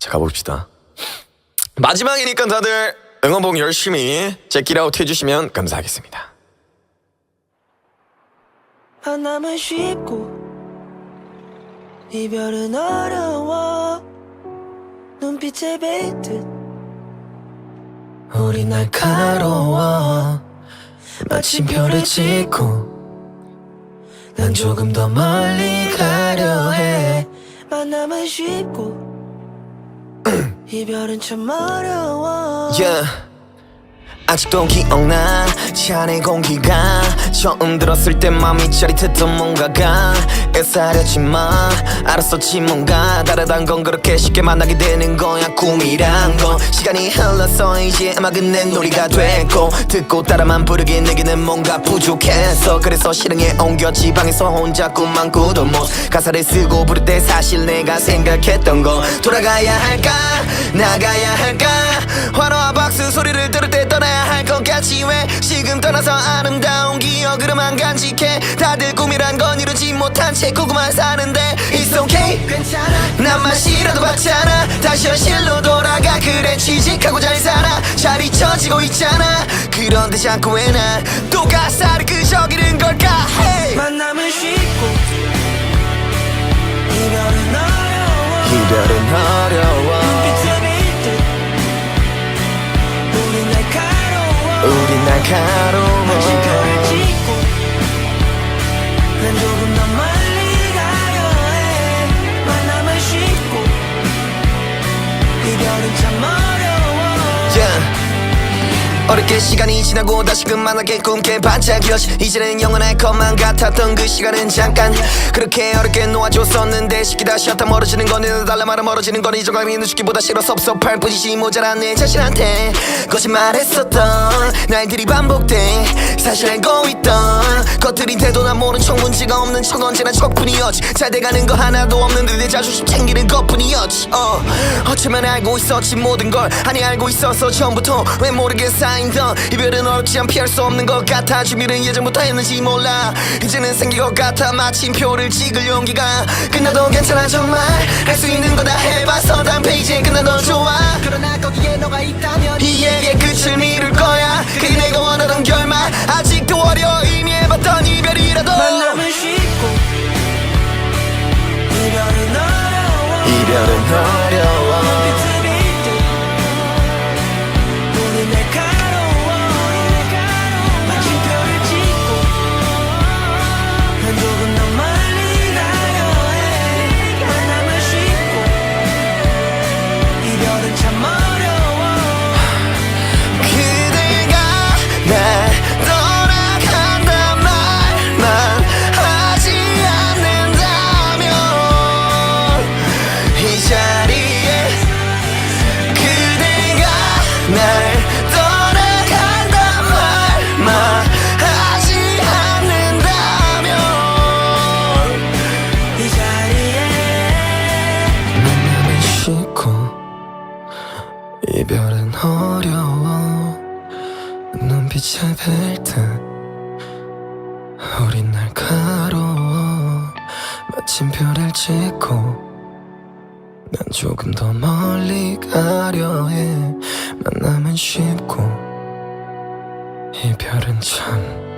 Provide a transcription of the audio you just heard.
자 가봅시다. 마지막이니까 다들 응원봉 열심히 제끼라웃 해주시면 감사하겠습니다. 만남은 쉽고 이별은 어려워 눈빛에 뱉듯 우리 날카로워 마침표를 찍고 난 조금 더 멀리 가려 해 만남은 쉽고 이별은 참 어려워. Yeah. 아직도 기억나. 차내 공기가 처음 들었을 때 맘이 짜릿했던 뭔가가 애살했지만 알았었지 뭔가. 다르단 건 그렇게 쉽게 만나게 되는 거야 꿈이란 건. 시간이 흘러서 이제 음악은 내 놀이가 됐고 듣고 따라만 부르기 내게는 뭔가 부족했어 그래서 실행에 옮겨 지방에서 혼자 꿈만 꾸던 못. 가사를 쓰고 부를 때 사실 내가 생각했던 거. 돌아가야 할까 나가야 할까? 환호와 박수 소리를 들을 때 떠나야 할 것 같지 왜? 지금 떠나서 아름다운 기억으로만 간직해. 다들 꿈이란 건 이루지 못한 채 꾸고만 사는데. It's okay. 괜찮아. 난 맛이라도 봤잖아. 다시 현실로 돌아가. 그래 취직하고 잘 살아. 잘 잊혀지고 있잖아. 그런데 자꾸 왜 난 또 가사를 끄적이는 걸까? Hey! 만남은 쉽고 이별은 어려워. 이별은 어려워 우리 날카로워. 마침표를 찍고 난 조금 더 멀리 가려 해. 만남은 쉽고. 이별은 참 어려워. yeah. 어렵게 시간이 지나고 다시금 만나게 꿈깨 반짝여지 이제는 영원할 것만 같았던 그 시간은 잠깐 그렇게 어렵게 놓아줬었는데 쉽게 다시 왔다 멀어지는 건 달라 말아 멀어지는 건 이정감이 늦추기보다 싫어 섭섭할 뿐이지 모자란 내 자신한테 거짓말했었던 날들이 반복돼 사실 알고 있던 것들인데도 난 모른 척 문제가 없는 척 언제나 척뿐이었지. 잘 돼가는 거 하나도 없는데 내 자존심 챙기는 것뿐이었지. 어 어쩌면 알고 있었지 모든 걸. 아니 알고 있었어 처음부터. 왜 모르게 쌓인던 이별은 어렵지 않 피할 수 없는 것 같아. 준비는 예전부터 했는지 몰라. 이제는 생긴 것 같아. 마침표를 찍을 용기가 끝나도 괜찮아. 정말 할 수 있는 이 이 자리에 그대가 날 떠나간단 말만 하지 않는다면 이 자리에 만남은 쉽고 이별은 어려워. 눈빛에 뵐듯 우린 날카로워. 마침표를 찍고 난 조금 더 멀리 가려 해. 만남은 쉽고 이별은 참